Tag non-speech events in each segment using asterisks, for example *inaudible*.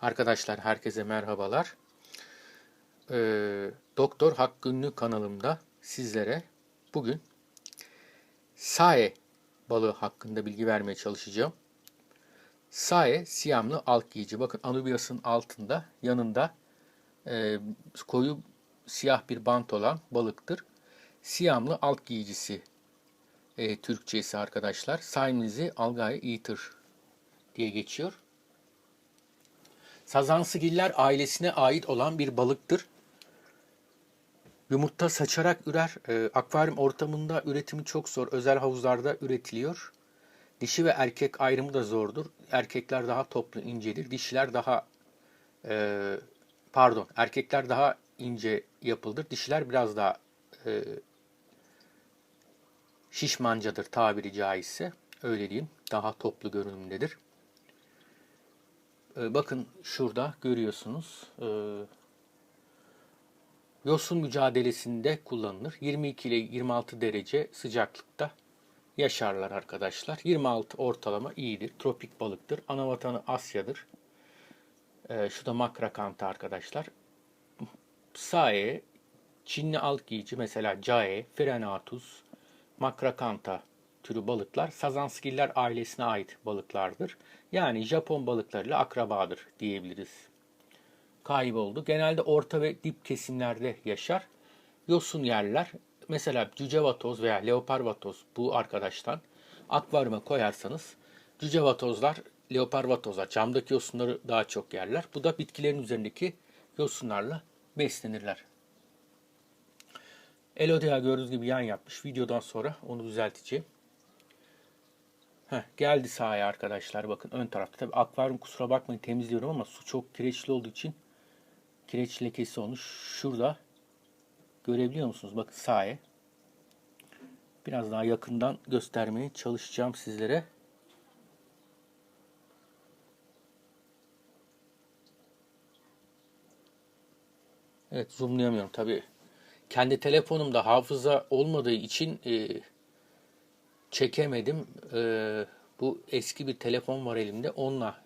Arkadaşlar herkese merhabalar. Ee, Doktor Hak Günlük kanalımda sizlere bugün sae balığı hakkında bilgi vermeye çalışacağım. Sae siyamlı alt giyici. Bakın anubiasın altında yanında e, koyu siyah bir bant olan balıktır. Siyamlı alt giyicisi e, Türkçesi arkadaşlar. Saimnizi algae eater diye geçiyor. Sazansıgiller ailesine ait olan bir balıktır. Yumurta saçarak ürer. E, akvaryum ortamında üretimi çok zor. Özel havuzlarda üretiliyor. Dişi ve erkek ayrımı da zordur. Erkekler daha toplu incedir. Dişiler daha e, pardon erkekler daha ince yapıldır. Dişiler biraz daha e, şişmancadır tabiri caizse. Öyle diyeyim. Daha toplu görünümdedir. E, bakın şurada görüyorsunuz. E, yosun mücadelesinde kullanılır. 22 ile 26 derece sıcaklıkta yaşarlar arkadaşlar. 26 ortalama iyidir. Tropik balıktır. Ana vatanı Asya'dır. E, şu da makrakanta arkadaşlar. Sae, Çinli alt giyici mesela Cae, Frenatus, makrakanta türü balıklar sazanskiller ailesine ait balıklardır. Yani Japon balıklarıyla akrabadır diyebiliriz. Kayboldu. Genelde orta ve dip kesimlerde yaşar. Yosun yerler. Mesela cücevatoz veya leoparvatoz bu arkadaştan akvaryuma koyarsanız cücevatozlar, leoparvatozlar camdaki yosunları daha çok yerler. Bu da bitkilerin üzerindeki yosunlarla beslenirler. Elodea gördüğünüz gibi yan yapmış. Videodan sonra onu düzelteceğim. Heh, geldi sahaya arkadaşlar. Bakın ön tarafta. Tabi akvaryum kusura bakmayın temizliyorum ama su çok kireçli olduğu için kireç lekesi olmuş. Şurada görebiliyor musunuz? Bakın sahaya. Biraz daha yakından göstermeye çalışacağım sizlere. Evet zoomlayamıyorum tabi. Kendi telefonumda hafıza olmadığı için e, çekemedim. E, bu eski bir telefon var elimde. Onunla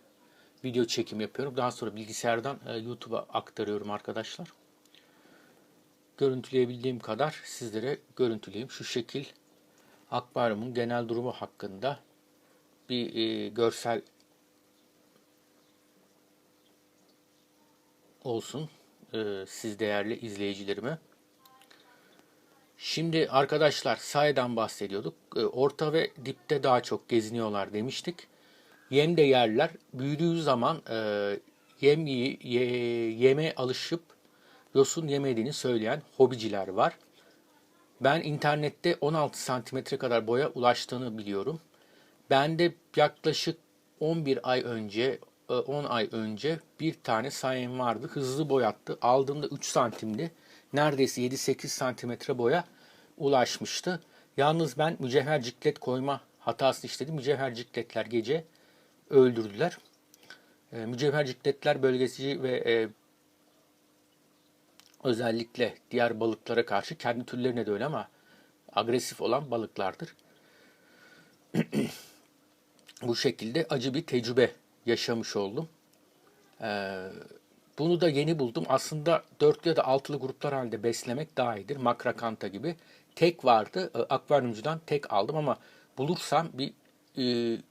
video çekim yapıyorum. Daha sonra bilgisayardan e, YouTube'a aktarıyorum arkadaşlar. Görüntüleyebildiğim kadar sizlere görüntüleyeyim. Şu şekil akvaryumun genel durumu hakkında bir e, görsel olsun e, siz değerli izleyicilerime. Şimdi arkadaşlar sayeden bahsediyorduk. E, orta ve dipte daha çok geziniyorlar demiştik. Yem de yerler. Büyüdüğü zaman e, yem ye, yeme alışıp yosun yemediğini söyleyen hobiciler var. Ben internette 16 santimetre kadar boya ulaştığını biliyorum. Ben de yaklaşık 11 ay önce 10 ay önce bir tane sayem vardı. Hızlı boyattı. Aldığımda 3 santimdi. Neredeyse 7-8 santimetre boya ulaşmıştı. Yalnız ben mücevher ciklet koyma hatası işledim. Mücevher cikletler gece öldürdüler. E, mücevher cikletler bölgesi ve e, özellikle diğer balıklara karşı kendi türlerine de öyle ama agresif olan balıklardır. *clears throat* Bu şekilde acı bir tecrübe yaşamış oldum. Ee, bunu da yeni buldum. Aslında dörtlü ya da altılı gruplar halinde beslemek daha iyidir. Makrakanta gibi. Tek vardı. E, akvaryumcudan tek aldım ama bulursam bir e,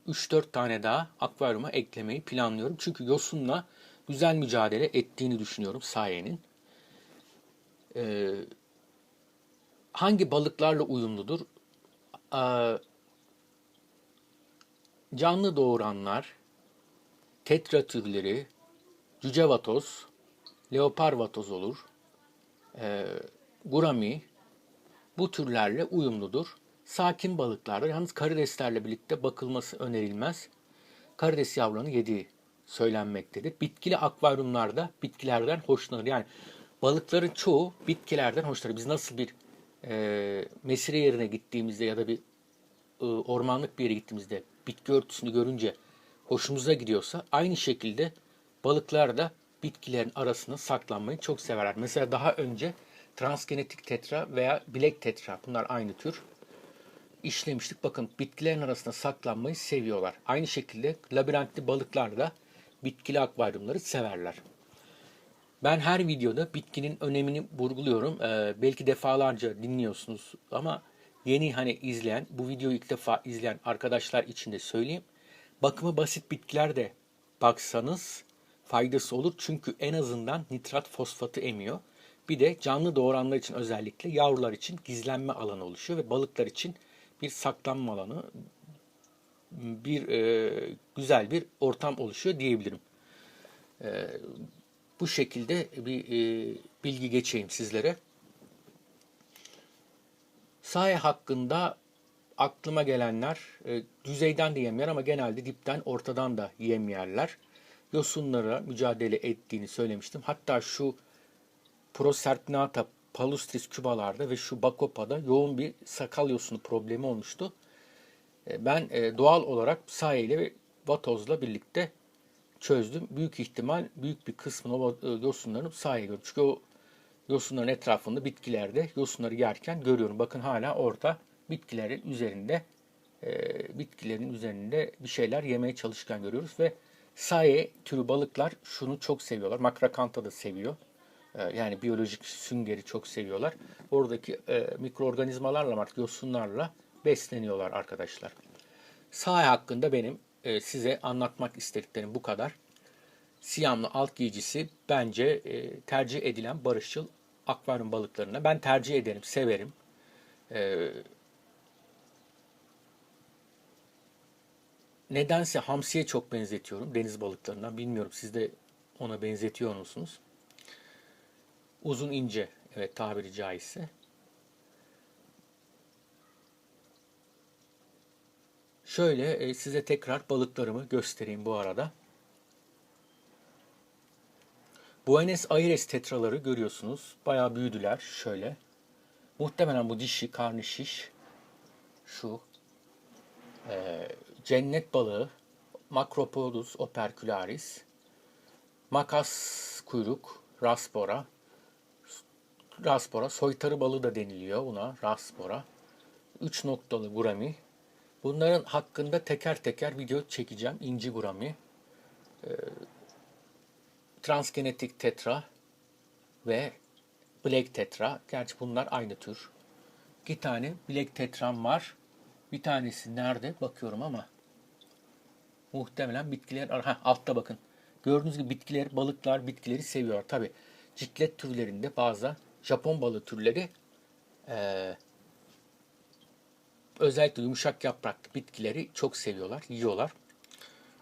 3-4 tane daha akvaryuma eklemeyi planlıyorum. Çünkü yosunla güzel mücadele ettiğini düşünüyorum sayenin. Ee, hangi balıklarla uyumludur? Ee, canlı doğuranlar, tetra türleri, cücevatoz, leoparvatoz olur, e, gurami bu türlerle uyumludur. Sakin balıklarda yalnız karideslerle birlikte bakılması önerilmez. Karides yavrularını yediği söylenmektedir. Bitkili akvaryumlarda bitkilerden hoşlanır. Yani balıkların çoğu bitkilerden hoşlanır. Biz nasıl bir e, mesire yerine gittiğimizde ya da bir e, ormanlık bir yere gittiğimizde bitki örtüsünü görünce hoşumuza gidiyorsa aynı şekilde balıklar da bitkilerin arasında saklanmayı çok severler. Mesela daha önce transgenetik tetra veya bilek tetra bunlar aynı tür işlemiştik. Bakın bitkilerin arasında saklanmayı seviyorlar. Aynı şekilde labirentli balıklar da bitkili akvaryumları severler. Ben her videoda bitkinin önemini vurguluyorum. Ee, belki defalarca dinliyorsunuz ama yeni hani izleyen, bu videoyu ilk defa izleyen arkadaşlar için de söyleyeyim. Bakımı basit bitkiler de baksanız faydası olur. Çünkü en azından nitrat fosfatı emiyor. Bir de canlı doğuranlar için özellikle yavrular için gizlenme alanı oluşuyor ve balıklar için bir saklanma alanı, bir e, güzel bir ortam oluşuyor diyebilirim. E, bu şekilde bir e, bilgi geçeyim sizlere. Sahi hakkında aklıma gelenler e, düzeyden de yem yer ama genelde dipten ortadan da yem yerler. Yosunlara mücadele ettiğini söylemiştim. Hatta şu Proserpinata palustris kübalarda ve şu Bakopa'da yoğun bir sakal yosunu problemi olmuştu. E, ben e, doğal olarak sayeyle ve vatozla birlikte çözdüm. Büyük ihtimal büyük bir kısmını o e, yosunların sahaya gördüm. Çünkü o yosunların etrafında bitkilerde yosunları yerken görüyorum. Bakın hala orada bitkilerin üzerinde bitkilerin üzerinde bir şeyler yemeye çalışırken görüyoruz ve saye türü balıklar şunu çok seviyorlar. Makrakanta da seviyor. Yani biyolojik süngeri çok seviyorlar. Oradaki e, mikroorganizmalarla, yosunlarla besleniyorlar arkadaşlar. Saha hakkında benim e, size anlatmak istediklerim bu kadar. Siyamlı alt giyicisi bence e, tercih edilen barışçıl akvaryum balıklarına. Ben tercih ederim, severim. E, nedense hamsiye çok benzetiyorum deniz balıklarına. Bilmiyorum siz de ona benzetiyor musunuz? Uzun ince, evet tabiri caizse. Şöyle e, size tekrar balıklarımı göstereyim bu arada. Buenos Aires tetraları görüyorsunuz. Bayağı büyüdüler. Şöyle. Muhtemelen bu dişi, karnı şiş. Şu. E, cennet balığı. Macropodus opercularis. Makas kuyruk. Raspora. Raspora. Soytarı balığı da deniliyor buna. Raspora. 3 noktalı gurami. Bunların hakkında teker teker video çekeceğim. İnci gurami, e, transgenetik tetra ve black tetra. Gerçi bunlar aynı tür. İki tane black tetram var. Bir tanesi nerede bakıyorum ama muhtemelen bitkiler ha, altta bakın. Gördüğünüz gibi bitkiler, balıklar bitkileri seviyorlar. Tabi ciklet türlerinde bazı Japon balığı türleri e, özellikle yumuşak yapraklı bitkileri çok seviyorlar, yiyorlar.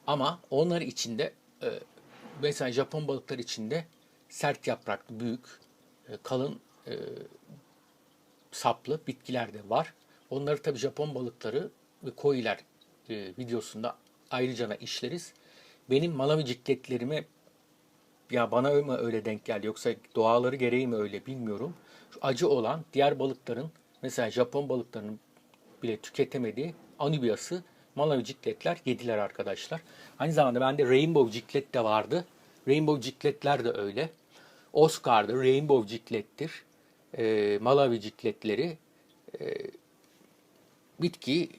Ama onlar içinde e, mesela Japon balıkları içinde sert yapraklı, büyük, e, kalın e, saplı bitkiler de var. Onları tabi Japon balıkları ve koyiler e, videosunda ayrıca da işleriz. Benim Malawi cikletlerime ya bana öyle, öyle denk geldi yoksa doğaları gereği mi öyle bilmiyorum. Şu acı olan diğer balıkların mesela Japon balıklarının bile tüketemediği Anubias'ı Malawi cikletler yediler arkadaşlar. Aynı zamanda bende Rainbow ciklet de vardı. Rainbow cikletler de öyle. Oscar'dı, Rainbow ciklettir. E, Malawi cikletleri e, bitki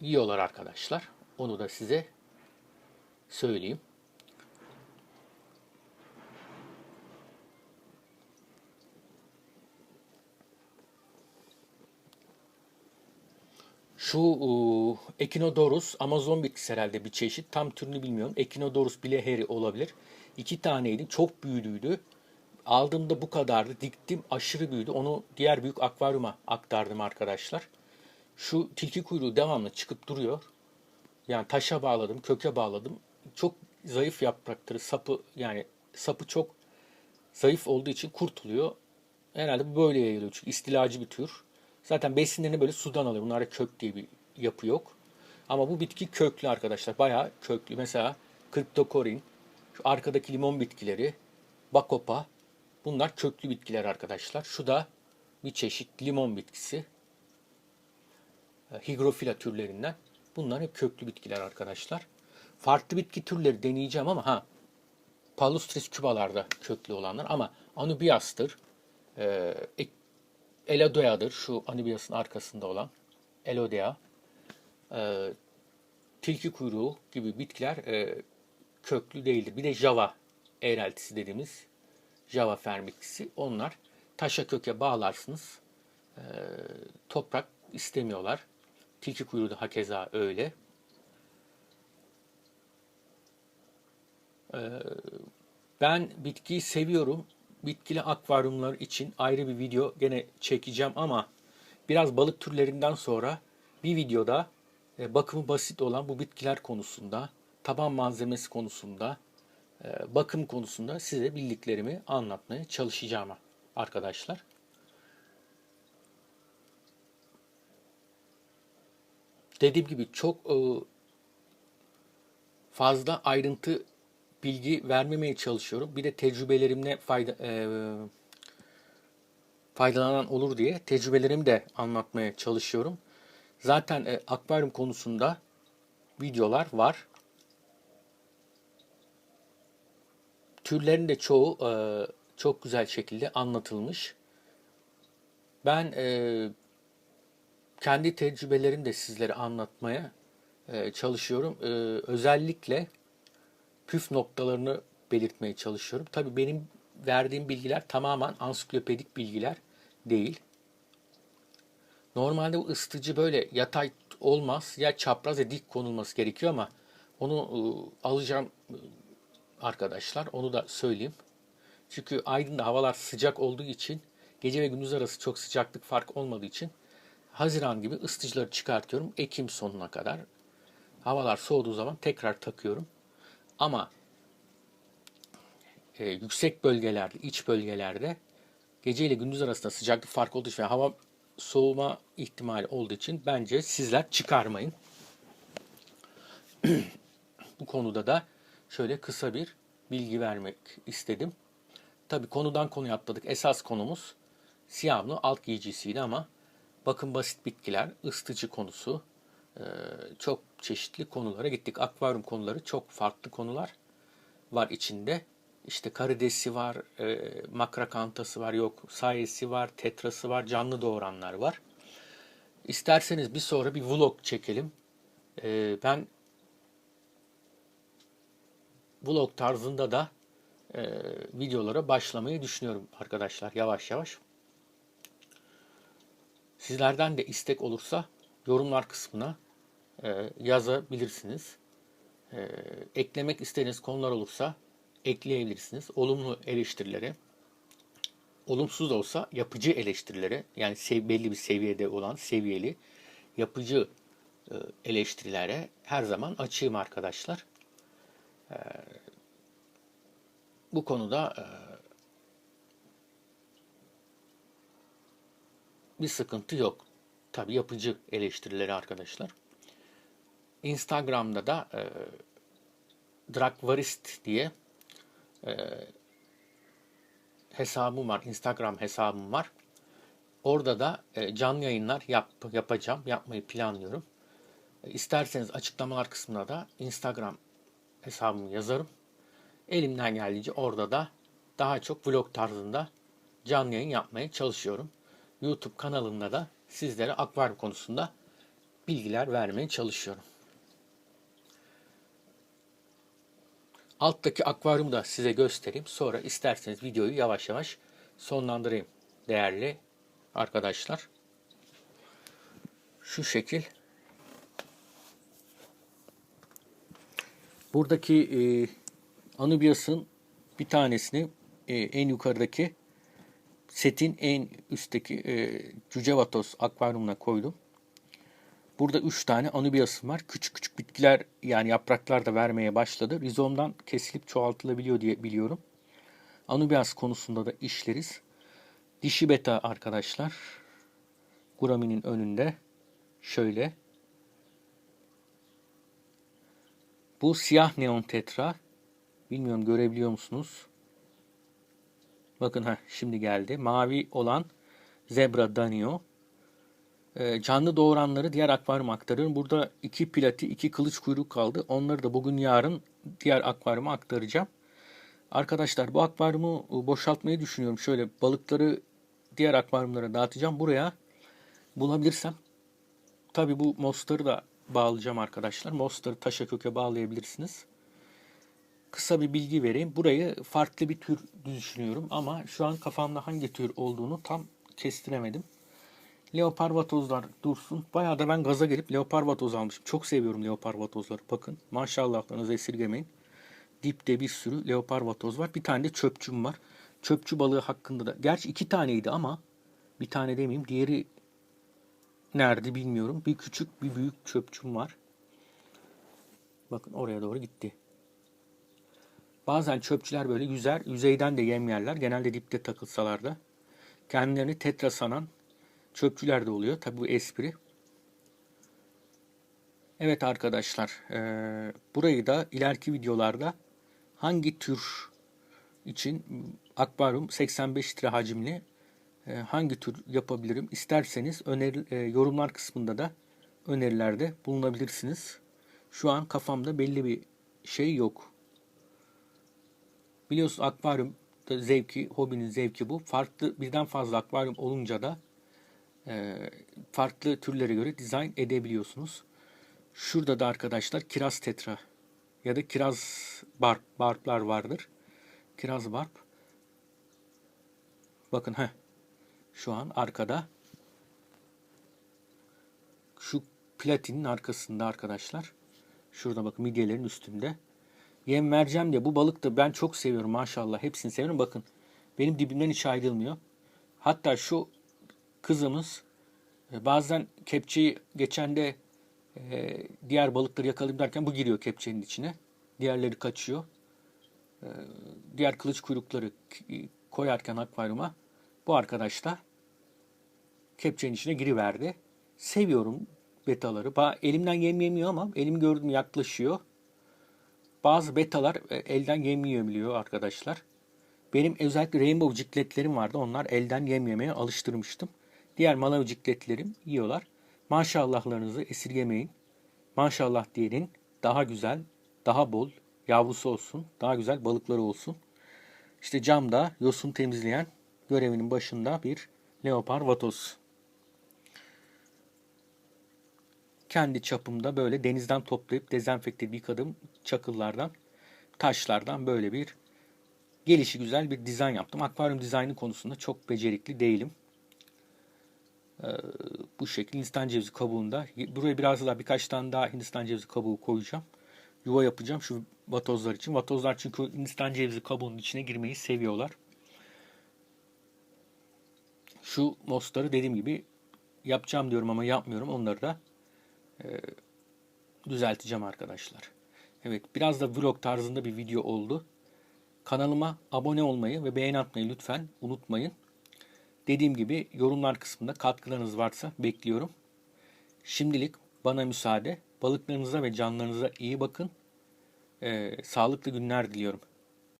yiyorlar arkadaşlar. Onu da size söyleyeyim. Şu uh, Echinodorus Amazon bitkisi herhalde bir çeşit. Tam türünü bilmiyorum. Echinodorus bileheri olabilir. İki taneydi. Çok büyüdüydü. Aldığımda bu kadardı. Diktim aşırı büyüdü. Onu diğer büyük akvaryuma aktardım arkadaşlar. Şu tilki kuyruğu devamlı çıkıp duruyor. Yani taşa bağladım, köke bağladım. Çok zayıf yaprakları, sapı yani sapı çok zayıf olduğu için kurtuluyor. Herhalde böyle yayılıyor çünkü istilacı bir tür. Zaten besinlerini böyle sudan alıyor. Bunlarda kök diye bir yapı yok. Ama bu bitki köklü arkadaşlar. Bayağı köklü. Mesela kriptokorin, şu arkadaki limon bitkileri, bakopa. Bunlar köklü bitkiler arkadaşlar. Şu da bir çeşit limon bitkisi. Higrofila türlerinden. Bunlar hep köklü bitkiler arkadaşlar. Farklı bitki türleri deneyeceğim ama ha Palustris kübalarda köklü olanlar ama Anubias'tır. Ee, Elodea'dır. Şu Anubias'ın arkasında olan Elodea. E, tilki kuyruğu gibi bitkiler e, köklü değildir. Bir de Java eğreltisi dediğimiz Java fermiklisi. Onlar taşa köke bağlarsınız. Ee, toprak istemiyorlar. Tilki kuyruğu da hakeza öyle. Ee, ben bitkiyi seviyorum. Bitkili akvaryumlar için ayrı bir video gene çekeceğim ama biraz balık türlerinden sonra bir videoda e, bakımı basit olan bu bitkiler konusunda, taban malzemesi konusunda, e, bakım konusunda size bildiklerimi anlatmaya çalışacağım arkadaşlar. Dediğim gibi çok e, fazla ayrıntı bilgi vermemeye çalışıyorum. Bir de tecrübelerimle fayda, e, faydalanan olur diye tecrübelerimi de anlatmaya çalışıyorum. Zaten e, akvaryum konusunda videolar var. Türlerin de çoğu e, çok güzel şekilde anlatılmış. Ben e, kendi tecrübelerimi de sizlere anlatmaya e, çalışıyorum. E, özellikle püf noktalarını belirtmeye çalışıyorum. Tabii benim verdiğim bilgiler tamamen ansiklopedik bilgiler değil. Normalde bu ısıtıcı böyle yatay olmaz. Ya çapraz ya dik konulması gerekiyor ama onu e, alacağım arkadaşlar. Onu da söyleyeyim. Çünkü Aydın'da havalar sıcak olduğu için gece ve gündüz arası çok sıcaklık fark olmadığı için Haziran gibi ısıtıcıları çıkartıyorum Ekim sonuna kadar. Havalar soğuduğu zaman tekrar takıyorum. Ama e, yüksek bölgelerde, iç bölgelerde gece ile gündüz arasında sıcaklık fark olduğu için ve hava soğuma ihtimali olduğu için bence sizler çıkarmayın. Bu konuda da şöyle kısa bir bilgi vermek istedim. Tabi konudan konuya atladık. Esas konumuz siyahlı alt giyicisiydi ama bakın basit bitkiler, ısıtıcı konusu e, çok çeşitli konulara gittik. Akvaryum konuları çok farklı konular var içinde. İşte karidesi var, e, makrakantası var, yok sayesi var, tetrası var, canlı doğuranlar var. İsterseniz bir sonra bir vlog çekelim. E, ben vlog tarzında da e, videolara başlamayı düşünüyorum arkadaşlar yavaş yavaş. Sizlerden de istek olursa yorumlar kısmına e, yazabilirsiniz. E, eklemek istediğiniz konular olursa ekleyebilirsiniz. Olumlu eleştirileri, olumsuz da olsa yapıcı eleştirileri, yani belli bir seviyede olan seviyeli yapıcı e, eleştirilere her zaman açığım arkadaşlar. E, bu konuda e, bir sıkıntı yok. Tabi yapıcı eleştirileri arkadaşlar. Instagram'da da e, Drakvarist diye e, hesabım var. Instagram hesabım var. Orada da e, canlı yayınlar yap, yapacağım. Yapmayı planlıyorum. E, isterseniz açıklamalar kısmına da Instagram hesabımı yazarım. Elimden geldiğince orada da daha çok vlog tarzında canlı yayın yapmaya çalışıyorum. YouTube kanalımda da sizlere akvaryum konusunda bilgiler vermeye çalışıyorum. Alttaki akvaryumu da size göstereyim. Sonra isterseniz videoyu yavaş yavaş sonlandırayım değerli arkadaşlar. Şu şekil. Buradaki e, Anubias'ın bir tanesini e, en yukarıdaki setin en üstteki e, Cücevatos akvaryumuna koydum. Burada 3 tane anubiasım var. Küçük küçük bitkiler yani yapraklar da vermeye başladı. Rizomdan kesilip çoğaltılabiliyor diye biliyorum. Anubias konusunda da işleriz. Dişi beta arkadaşlar. Gurami'nin önünde. Şöyle. Bu siyah neon tetra. Bilmiyorum görebiliyor musunuz? Bakın ha şimdi geldi. Mavi olan zebra danio. Ee, canlı doğuranları diğer akvaryuma aktarıyorum. Burada iki plati, iki kılıç kuyruk kaldı. Onları da bugün yarın diğer akvaryuma aktaracağım. Arkadaşlar bu akvaryumu boşaltmayı düşünüyorum. Şöyle balıkları diğer akvaryumlara dağıtacağım. Buraya bulabilirsem. Tabi bu mostarı da bağlayacağım arkadaşlar. Mostarı taşa köke bağlayabilirsiniz. Kısa bir bilgi vereyim. Burayı farklı bir tür düşünüyorum ama şu an kafamda hangi tür olduğunu tam kestiremedim. Leopar vatozlar dursun. Bayağı da ben gaza gelip leopar vatoz almışım. Çok seviyorum leopar vatozları. Bakın maşallahlarınızı esirgemeyin. Dipte bir sürü leopar vatoz var. Bir tane de çöpçüm var. Çöpçü balığı hakkında da. Gerçi iki taneydi ama bir tane demeyeyim. Diğeri nerede bilmiyorum. Bir küçük bir büyük çöpçüm var. Bakın oraya doğru gitti. Bazen çöpçüler böyle yüzer, yüzeyden de yem yerler. Genelde dipte takılsalar da. Kendilerini tetra sanan çöpçüler de oluyor. Tabi bu espri. Evet arkadaşlar, eee, burayı da ileriki videolarda hangi tür için akvaryum 85 litre hacimli e, hangi tür yapabilirim isterseniz öneri, e, yorumlar kısmında da önerilerde bulunabilirsiniz. Şu an kafamda belli bir şey yok. Biliyorsunuz akvaryum da zevki, hobinin zevki bu. Farklı birden fazla akvaryum olunca da e, farklı türlere göre dizayn edebiliyorsunuz. Şurada da arkadaşlar kiraz tetra ya da kiraz barb, barblar vardır. Kiraz barb. Bakın ha şu an arkada şu platinin arkasında arkadaşlar. Şurada bakın midyelerin üstünde. Yem vereceğim diye bu balık da ben çok seviyorum maşallah. Hepsini seviyorum. Bakın benim dibimden hiç ayrılmıyor. Hatta şu kızımız e, bazen kepçeyi geçen e, diğer balıkları yakalayayım derken bu giriyor kepçenin içine. Diğerleri kaçıyor. E, diğer kılıç kuyrukları koyarken akvaryuma bu arkadaş da kepçenin içine giriverdi. Seviyorum betaları. Elimden yem yemiyor ama elim gördüm yaklaşıyor. Bazı betalar e, elden yem yiyebiliyor arkadaşlar. Benim özellikle rainbow cikletlerim vardı. Onlar elden yem yemeye alıştırmıştım. Diğer malav cikletlerim yiyorlar. Maşallahlarınızı esirgemeyin. Maşallah diyenin daha güzel, daha bol yavrusu olsun. Daha güzel balıkları olsun. İşte camda yosun temizleyen görevinin başında bir leopar vatoz. Kendi çapımda böyle denizden toplayıp dezenfekte yıkadım çakıllardan, taşlardan böyle bir gelişi güzel bir dizayn yaptım. Akvaryum dizaynı konusunda çok becerikli değilim. Ee, bu şekilde Hindistan cevizi kabuğunda. Buraya biraz daha birkaç tane daha Hindistan cevizi kabuğu koyacağım. Yuva yapacağım şu vatozlar için. Vatozlar çünkü Hindistan cevizi kabuğunun içine girmeyi seviyorlar. Şu mosları dediğim gibi yapacağım diyorum ama yapmıyorum. Onları da e, düzelteceğim arkadaşlar. Evet biraz da vlog tarzında bir video oldu. Kanalıma abone olmayı ve beğeni atmayı lütfen unutmayın. Dediğim gibi yorumlar kısmında katkılarınız varsa bekliyorum. Şimdilik bana müsaade. Balıklarınıza ve canlarınıza iyi bakın. Ee, sağlıklı günler diliyorum.